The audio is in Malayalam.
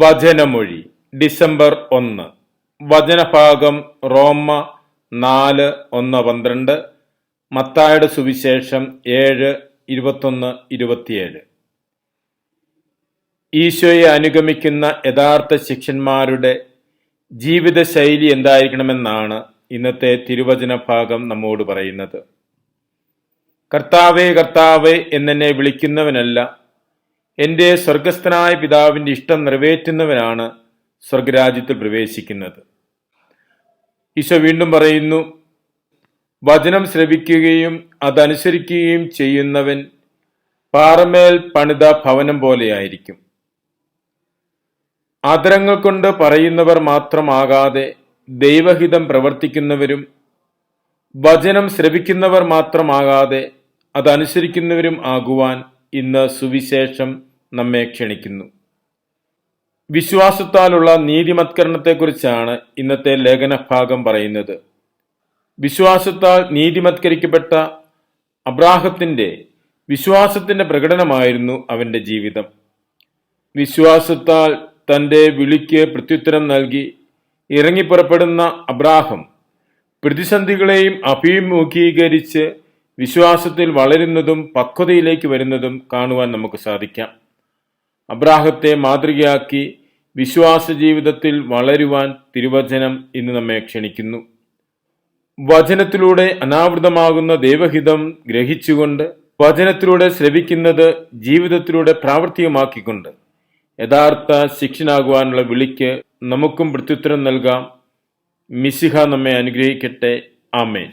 വചനമൊഴി. ഡിസംബർ ഒന്ന്. വചനഭാഗം റോമ നാല് ഒന്ന് പന്ത്രണ്ട്. മത്തായുടെ സുവിശേഷം ഏഴ് ഇരുപത്തൊന്ന് ഇരുപത്തിയേഴ്. ഈശോയെ അനുഗമിക്കുന്ന യഥാർത്ഥ ശിഷ്യന്മാരുടെ ജീവിതശൈലി എന്തായിരിക്കണമെന്നാണ് ഇന്നത്തെ തിരുവചന ഭാഗം നമ്മോട് പറയുന്നത്. കർത്താവേ കർത്താവേ എന്നെ വിളിക്കുന്നവനല്ല എന്റെ സ്വർഗസ്ഥനായ പിതാവിന്റെ ഇഷ്ടം നിറവേറ്റുന്നവനാണ് സ്വർഗരാജ്യത്തിൽ പ്രവേശിക്കുന്നത്. ഈശോ വീണ്ടും പറയുന്നു വചനം ശ്രവിക്കുകയും അതനുസരിക്കുകയും ചെയ്യുന്നവൻ പാറമേൽ പണിത ഭവനം പോലെയായിരിക്കും. ആദരങ്ങൾ കൊണ്ട് പറയുന്നവർ മാത്രമാകാതെ ദൈവഹിതം പ്രവർത്തിക്കുന്നവരും വചനം ശ്രവിക്കുന്നവർ മാത്രമാകാതെ അതനുസരിക്കുന്നവരും ആകുവാൻ ഇന്ന് സുവിശേഷം നമ്മെ ക്ഷണിക്കുന്നു. വിശ്വാസത്താലുള്ള നീതിമത്കരണത്തെക്കുറിച്ചാണ് ഇന്നത്തെ ലേഖനഭാഗം പറയുന്നത്. വിശ്വാസത്താൽ നീതിമത്കരിക്കപ്പെട്ട അബ്രാഹത്തിന്റെ വിശ്വാസത്തിന്റെ പ്രകടനമായിരുന്നു അവന്റെ ജീവിതം. വിശ്വാസത്താൽ തന്റെ വിളിക്ക് പ്രത്യുത്തരം നൽകി ഇറങ്ങിപ്പുറപ്പെടുന്ന അബ്രാഹം പ്രതിസന്ധികളെയും അഭിമുഖീകരിച്ച് വിശ്വാസത്തിൽ വളരുന്നതും പക്വതയിലേക്ക് വരുന്നതും കാണുവാൻ നമുക്ക് സാധിക്കാം. അബ്രാഹത്തെ മാതൃകയാക്കി വിശ്വാസ ജീവിതത്തിൽ വളരുവാൻ തിരുവചനം ഇന്ന് നമ്മെ ക്ഷണിക്കുന്നു. വചനത്തിലൂടെ അനാവൃതമാകുന്ന ദൈവഹിതം ഗ്രഹിച്ചുകൊണ്ട് വചനത്തിലൂടെ ശ്രവിക്കുന്നത് ജീവിതത്തിലൂടെ പ്രാവർത്തികമാക്കിക്കൊണ്ട് യഥാർത്ഥ ശിക്ഷനാകുവാനുള്ള വിളിക്ക് നമുക്കും പ്രത്യുത്തരം നൽകാം. മിസിഹ നമ്മെ അനുഗ്രഹിക്കട്ടെ. ആമേൻ.